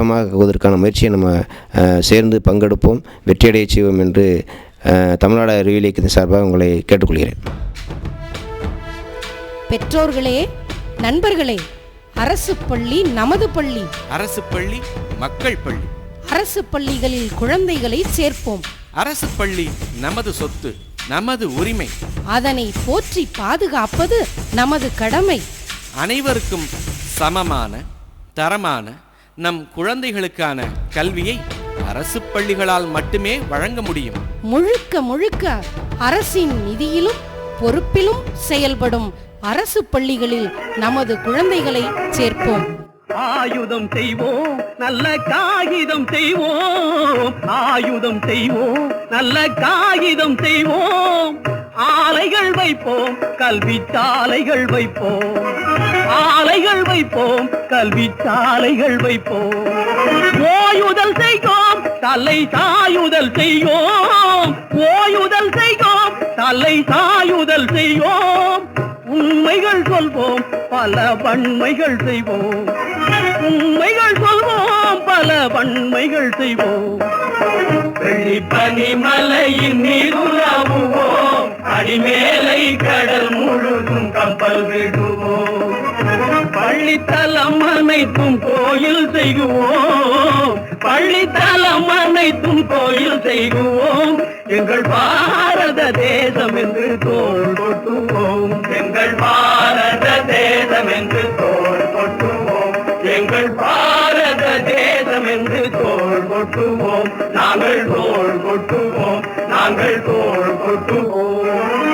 ஆக்குவதற்கான முயற்சியை நம்ம சேர்ந்து பங்கெடுப்போம் வெற்றியடைய செய்வோம் என்று தமிழ்நாடு அறிவியல் இயக்கத்தின் சார்பாக உங்களை கேட்டுக்கொள்கிறேன். பெற்றோர்களே நண்பர்களே அரசு பள்ளி நமது பள்ளி. அரசு பள்ளி மக்கள் பள்ளி. அரசு பள்ளிகளில் குழந்தைகளை சேர்ப்போம். அரசு பள்ளி நமது சொத்து நமது உரிமை. அதனை போற்றி பாதுகாப்பது நமது கடமை. அனைவருக்கும் சமமான தரமான நம் குழந்தைகளுக்கான கல்வியை அரசு பள்ளிகளால் மட்டுமே வழங்க முடியும். முழுக்க முழுக்க அரசின் நிதியிலும் பொறுப்பிலும் செயல்படும் அரசு பள்ளிகளில் நமது குழந்தைகளை சேர்ப்போம். ஆயுதம் செய்வோம் நல்ல காகிதம் செய்வோம். ஆயுதம் செய்வோம் நல்ல காகிதம் செய்வோம். ஆலைகள் வைப்போம் கல்வி சாலைகள் வைப்போம். ஆலைகள் வைப்போம் கல்வி சாலைகள் வைப்போம். ஓயுதல் செய்வோம் தலை தாயுதல் செய்வோம் ஓயுதல் செய்வோம் தலை தாயுதல் செய்வோம் உண்மைகள் சொல்வோம் பல வன்மைகள் செய்வோம். உண்மைகள் சொல்வோம் பல வன்மைகள் செய்வோம். வெள்ளிப்பனி மலையின் நீருலாவுவோம் அடிமேலை கடல் முழுதும் கப்பல் விடுவோம் பள்ளித்தலம் அனைத்தும் கோயில் செய்குவோம் பள்ளித்தலம் அனைத்தும் கோயில் செய்குவோம் எங்கள் பாரத தேசம் என்று தோல் கொட்டுவோம். எங்கள் பாரத தேசம் என்று தோல் கொட்டுவோம். எங்கள் பாரத தேசம் என்று தோல் கொட்டுவோம். நாங்கள் தோல் கொட்டுவோம். நாங்கள் தோல் கொட்டுவோம்.